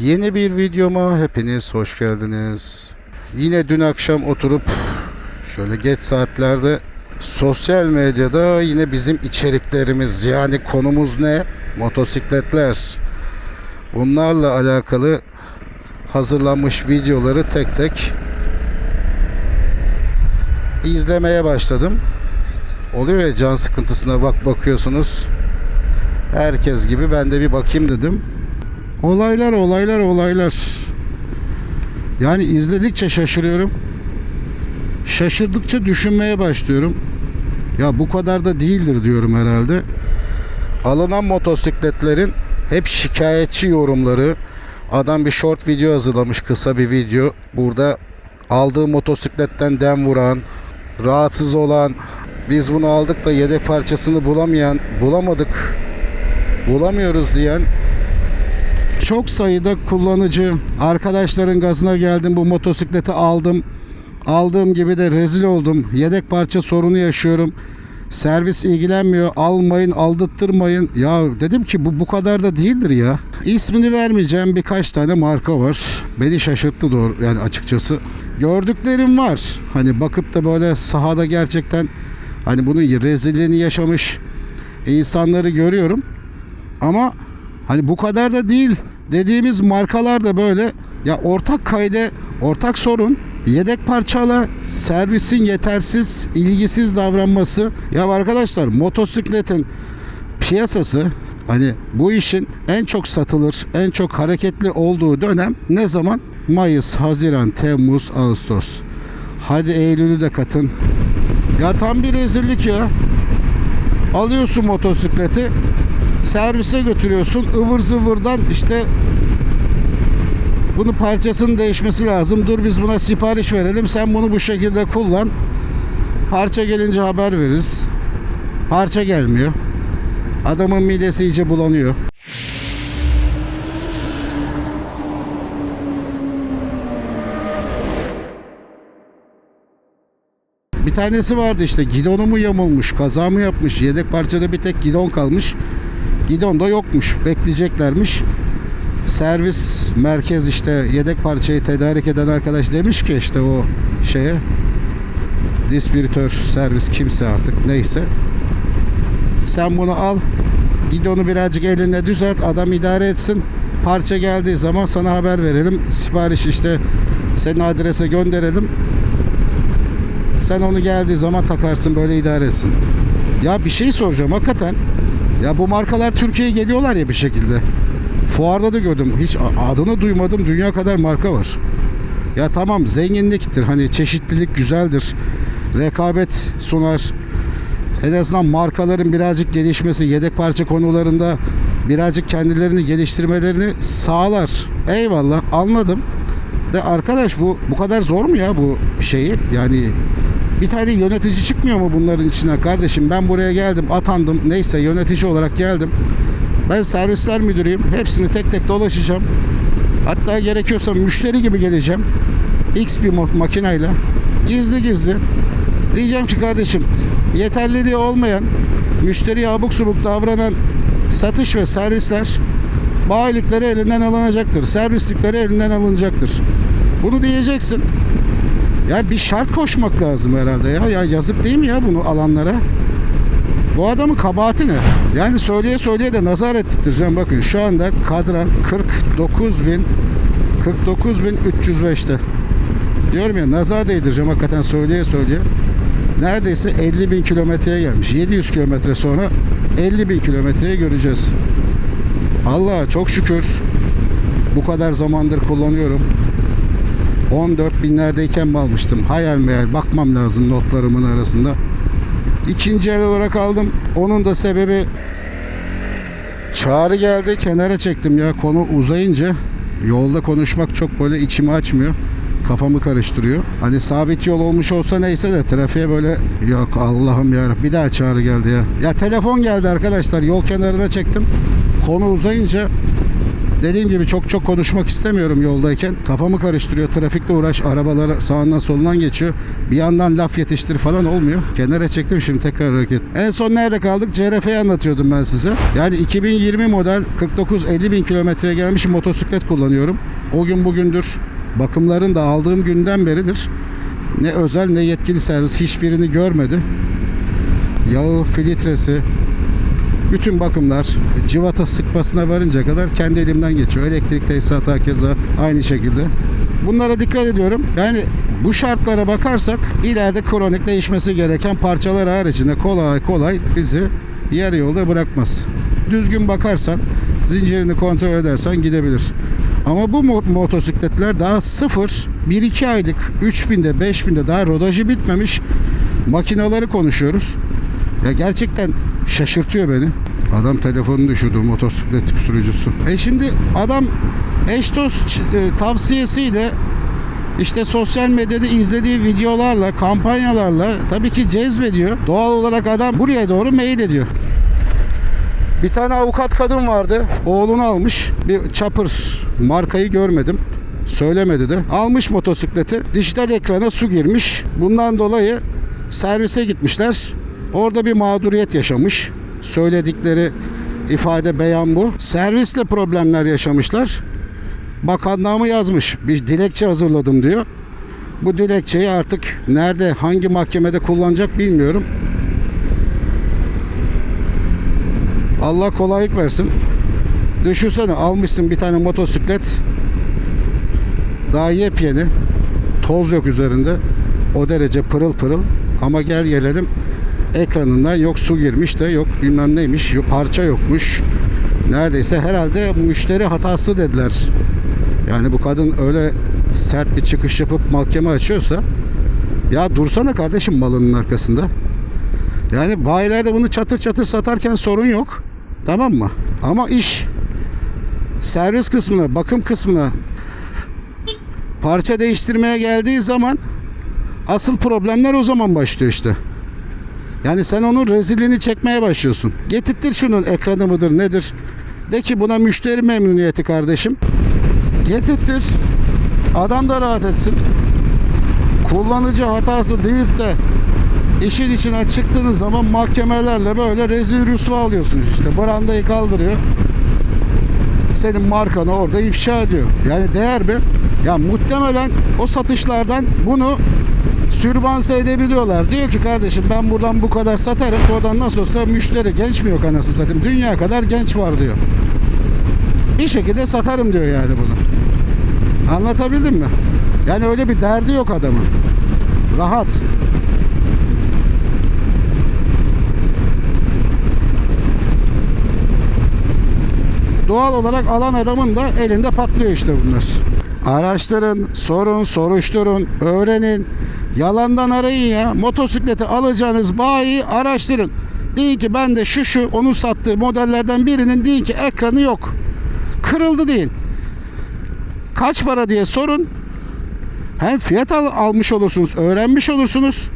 Yeni bir videoma hepiniz hoş geldiniz. Yine dün akşam oturup şöyle geç saatlerde sosyal medyada yine bizim içeriklerimiz yani konumuz ne? Motosikletler. Bunlarla alakalı hazırlanmış videoları tek tek izlemeye başladım. Oluyor ya can sıkıntısına bak bakıyorsunuz. Herkes gibi ben de bir bakayım dedim. Olaylar olaylar olaylar. Yani izledikçe şaşırıyorum. Şaşırdıkça düşünmeye başlıyorum. Ya bu kadar da değildir diyorum herhalde. Alınan motosikletlerin hep şikayetçi yorumları. Adam bir short video hazırlamış kısa bir video. Burada aldığı motosikletten dem vuran, rahatsız olan, biz bunu aldık da yedek parçasını bulamayan, bulamadık, bulamıyoruz diyen çok sayıda kullanıcı arkadaşların gazına geldim bu motosikleti aldım. Aldığım gibi de rezil oldum. Yedek parça sorunu yaşıyorum. Servis ilgilenmiyor. Almayın, aldırtmayın. Ya dedim ki bu bu kadar da değildir ya. İsmini vermeyeceğim birkaç tane marka var. Beni şaşırttı doğru yani açıkçası. Gördüklerim var. Hani bakıp da böyle sahada gerçekten hani bunun rezilliğini yaşamış insanları görüyorum. Ama hani bu kadar da değil. Dediğimiz markalar da böyle. Ya ortak kayde ortak sorun yedek parçala servisin yetersiz ilgisiz davranması. Ya arkadaşlar motosikletin piyasası hani bu işin en çok satılır en çok hareketli olduğu dönem ne zaman? Mayıs, Haziran, Temmuz, Ağustos. Hadi Eylül'ü de katın. Ya tam bir rezillik ya. Alıyorsun motosikleti servise götürüyorsun ıvır zıvırdan işte bunu parçasının değişmesi lazım. Dur biz buna sipariş verelim. Sen bunu bu şekilde kullan. Parça gelince haber veririz. Parça gelmiyor. Adamın midesi iyice bulanıyor. Bir tanesi vardı işte gidonu mu yamulmuş, kaza mı yapmış, yedek parçada bir tek gidon kalmış. Gidon da yokmuş, bekleyeceklermiş. Servis merkez işte yedek parçayı tedarik eden arkadaş demiş ki işte o şeye distribütör servis kimse artık neyse sen bunu al gidonu birazcık eline düzelt adam idare etsin parça geldiği zaman sana haber verelim sipariş işte senin adrese gönderelim sen onu geldiği zaman takarsın böyle idare etsin. Ya bir şey soracağım hakikaten. Ya bu markalar Türkiye'ye geliyorlar ya bir şekilde. Fuarda da gördüm. Hiç adını duymadım. Dünya kadar marka var. Ya tamam zenginliktir. Hani çeşitlilik güzeldir. Rekabet sunar. En azından markaların birazcık gelişmesi, yedek parça konularında birazcık kendilerini geliştirmelerini sağlar. Eyvallah anladım. De arkadaş bu bu kadar zor mu ya bu şeyi? Yani bir tane yönetici çıkmıyor mu bunların içine kardeşim? Ben buraya geldim, atandım. Neyse yönetici olarak geldim. Ben servisler müdürüyüm. Hepsini tek tek dolaşacağım. Hatta gerekiyorsa müşteri gibi geleceğim. X bir makineyle. Gizli gizli. Diyeceğim ki kardeşim yeterliliği olmayan, müşteriye abuk subuk davranan satış ve servisler bayilikleri elinden alınacaktır. Servislikleri elinden alınacaktır. Bunu diyeceksin. Ya bir şart koşmak lazım herhalde ya. Ya yazık değil mi ya bunu alanlara? Bu adamın kabahati ne? Yani söyleye söyleye de nazar ettireceğim. Bakın şu anda kadran 49 bin 49 bin 305'te. Diyorum ya nazar değdireceğim hakikaten söyleye söyleye. Neredeyse 50 bin kilometreye gelmiş. 700 kilometre sonra 50 bin kilometreye göreceğiz. Allah çok şükür bu kadar zamandır kullanıyorum. 14 binlerdeyken mi almıştım? Hayal meyal bakmam lazım notlarımın arasında. İkinci el olarak aldım. Onun da sebebi çağrı geldi kenara çektim ya konu uzayınca yolda konuşmak çok böyle içimi açmıyor. Kafamı karıştırıyor. Hani sabit yol olmuş olsa neyse de trafiğe böyle yok Allah'ım ya bir daha çağrı geldi ya. Ya telefon geldi arkadaşlar yol kenarına çektim. Konu uzayınca Dediğim gibi çok çok konuşmak istemiyorum yoldayken. Kafamı karıştırıyor. Trafikle uğraş. Arabalar sağından solundan geçiyor. Bir yandan laf yetiştir falan olmuyor. Kenara çektim şimdi tekrar hareket. En son nerede kaldık? CRF'yi anlatıyordum ben size. Yani 2020 model 49-50 bin kilometreye gelmiş motosiklet kullanıyorum. O gün bugündür bakımların da aldığım günden beridir. Ne özel ne yetkili servis hiçbirini görmedi. Yağı, filtresi, bütün bakımlar civata sıkmasına varınca kadar kendi elimden geçiyor. Elektrik tesisatı hakeza aynı şekilde. Bunlara dikkat ediyorum. Yani bu şartlara bakarsak ileride kronik değişmesi gereken parçalar haricinde kolay kolay bizi yarı yolda bırakmaz. Düzgün bakarsan, zincirini kontrol edersen gidebilir. Ama bu mo- motosikletler daha sıfır, 1-2 aylık, 3000'de, 5000'de daha rodajı bitmemiş makinaları konuşuyoruz. Ya gerçekten şaşırtıyor beni. Adam telefonunu düşürdü motosiklet sürücüsü. E şimdi adam eş dost e, tavsiyesiyle işte sosyal medyada izlediği videolarla, kampanyalarla tabii ki cezbediyor. Doğal olarak adam buraya doğru meyil ediyor. Bir tane avukat kadın vardı. Oğlunu almış. Bir Chopper markayı görmedim. Söylemedi de. Almış motosikleti. Dijital ekrana su girmiş. Bundan dolayı servise gitmişler. Orada bir mağduriyet yaşamış. Söyledikleri ifade beyan bu. Servisle problemler yaşamışlar. Bakanlığa mı yazmış? Bir dilekçe hazırladım diyor. Bu dilekçeyi artık nerede, hangi mahkemede kullanacak bilmiyorum. Allah kolaylık versin. Düşünsene almışsın bir tane motosiklet. Daha yepyeni. Toz yok üzerinde. O derece pırıl pırıl. Ama gel gelelim ekranından yok su girmiş de yok bilmem neymiş. Yok, parça yokmuş. Neredeyse herhalde müşteri hatası dediler. Yani bu kadın öyle sert bir çıkış yapıp mahkeme açıyorsa ya dursana kardeşim malının arkasında. Yani bayilerde bunu çatır çatır satarken sorun yok. Tamam mı? Ama iş servis kısmına, bakım kısmına parça değiştirmeye geldiği zaman asıl problemler o zaman başlıyor işte. Yani sen onun rezilliğini çekmeye başlıyorsun. Getirttir şunun ekranı mıdır nedir? De ki buna müşteri memnuniyeti kardeşim. Getirttir. Adam da rahat etsin. Kullanıcı hatası deyip de işin içine çıktığınız zaman mahkemelerle böyle rezil rüsva alıyorsunuz işte. Brandayı kaldırıyor. Senin markanı orada ifşa ediyor. Yani değer mi? Ya muhtemelen o satışlardan bunu sürbanse edebiliyorlar. Diyor ki kardeşim ben buradan bu kadar satarım. Oradan nasıl olsa müşteri genç mi yok anasını satayım. Dünya kadar genç var diyor. Bir şekilde satarım diyor yani bunu. Anlatabildim mi? Yani öyle bir derdi yok adamın. Rahat. Doğal olarak alan adamın da elinde patlıyor işte bunlar. Araştırın, sorun, soruşturun, öğrenin. Yalandan arayın ya. Motosikleti alacağınız bayi araştırın. Deyin ki ben de şu şu onun sattığı modellerden birinin deyin ki ekranı yok. Kırıldı deyin. Kaç para diye sorun. Hem fiyat al- almış olursunuz, öğrenmiş olursunuz.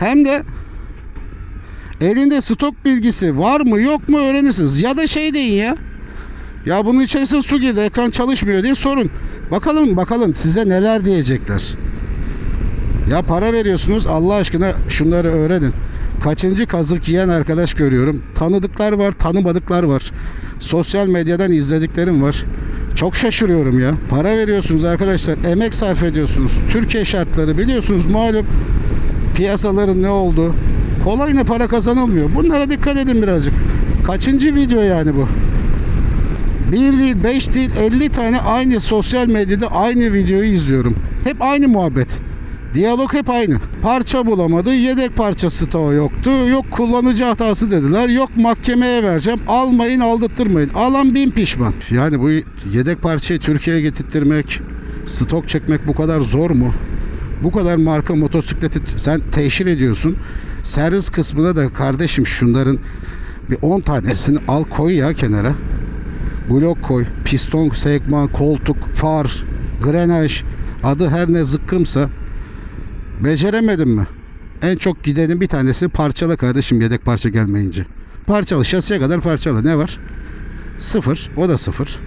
Hem de elinde stok bilgisi var mı yok mu öğrenirsiniz. Ya da şey deyin ya. Ya bunun içerisine su girdi, ekran çalışmıyor diye sorun. Bakalım bakalım size neler diyecekler. Ya para veriyorsunuz Allah aşkına şunları öğrenin. Kaçıncı kazık yiyen arkadaş görüyorum. Tanıdıklar var, tanımadıklar var. Sosyal medyadan izlediklerim var. Çok şaşırıyorum ya. Para veriyorsunuz arkadaşlar, emek sarf ediyorsunuz. Türkiye şartları biliyorsunuz malum piyasaların ne oldu. Kolay ne para kazanılmıyor. Bunlara dikkat edin birazcık. Kaçıncı video yani bu? Bir değil, beş değil, 50 tane aynı sosyal medyada aynı videoyu izliyorum. Hep aynı muhabbet. Diyalog hep aynı. Parça bulamadı, yedek parça stoğu yoktu. Yok kullanıcı hatası dediler. Yok mahkemeye vereceğim. Almayın, aldırtmayın. Alan bin pişman. Yani bu yedek parçayı Türkiye'ye getirtmek, stok çekmek bu kadar zor mu? Bu kadar marka motosikleti sen teşhir ediyorsun. Servis kısmına da kardeşim şunların bir 10 tanesini al koy ya kenara blok koy, piston, segman, koltuk, far, grenaj, adı her ne zıkkımsa beceremedim mi? En çok gidenin bir tanesi parçala kardeşim yedek parça gelmeyince. Parçalı şasiye kadar parçalı ne var? Sıfır, o da sıfır.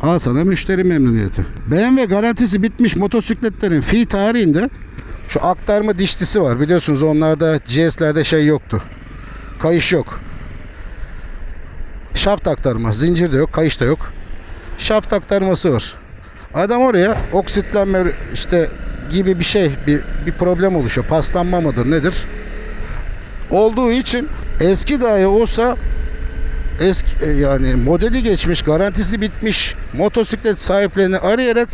Al sana müşteri memnuniyeti. BMW garantisi bitmiş motosikletlerin fi tarihinde şu aktarma dişlisi var. Biliyorsunuz onlarda GS'lerde şey yoktu. Kayış yok. Şaft aktarma. Zincir de yok. Kayış da yok. Şaft aktarması var. Adam oraya oksitlenme işte gibi bir şey bir, bir problem oluşuyor. Paslanma mıdır nedir? Olduğu için eski dahi olsa eski e, yani modeli geçmiş, garantisi bitmiş motosiklet sahiplerini arayarak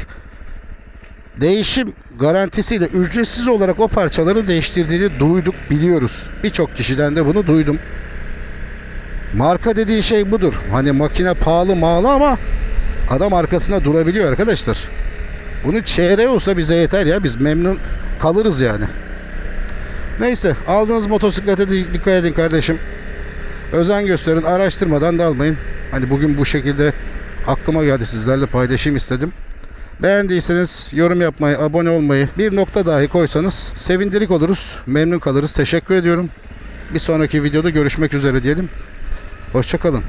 değişim garantisiyle ücretsiz olarak o parçaları değiştirdiğini duyduk, biliyoruz. Birçok kişiden de bunu duydum. Marka dediği şey budur. Hani makine pahalı mağlı ama adam arkasında durabiliyor arkadaşlar. Bunu çeyreği olsa bize yeter ya. Biz memnun kalırız yani. Neyse aldığınız motosiklete dikkat edin kardeşim. Özen gösterin. Araştırmadan da almayın. Hani bugün bu şekilde aklıma geldi sizlerle paylaşayım istedim. Beğendiyseniz yorum yapmayı, abone olmayı, bir nokta dahi koysanız sevindirik oluruz. Memnun kalırız. Teşekkür ediyorum. Bir sonraki videoda görüşmek üzere diyelim. Hoşçakalın.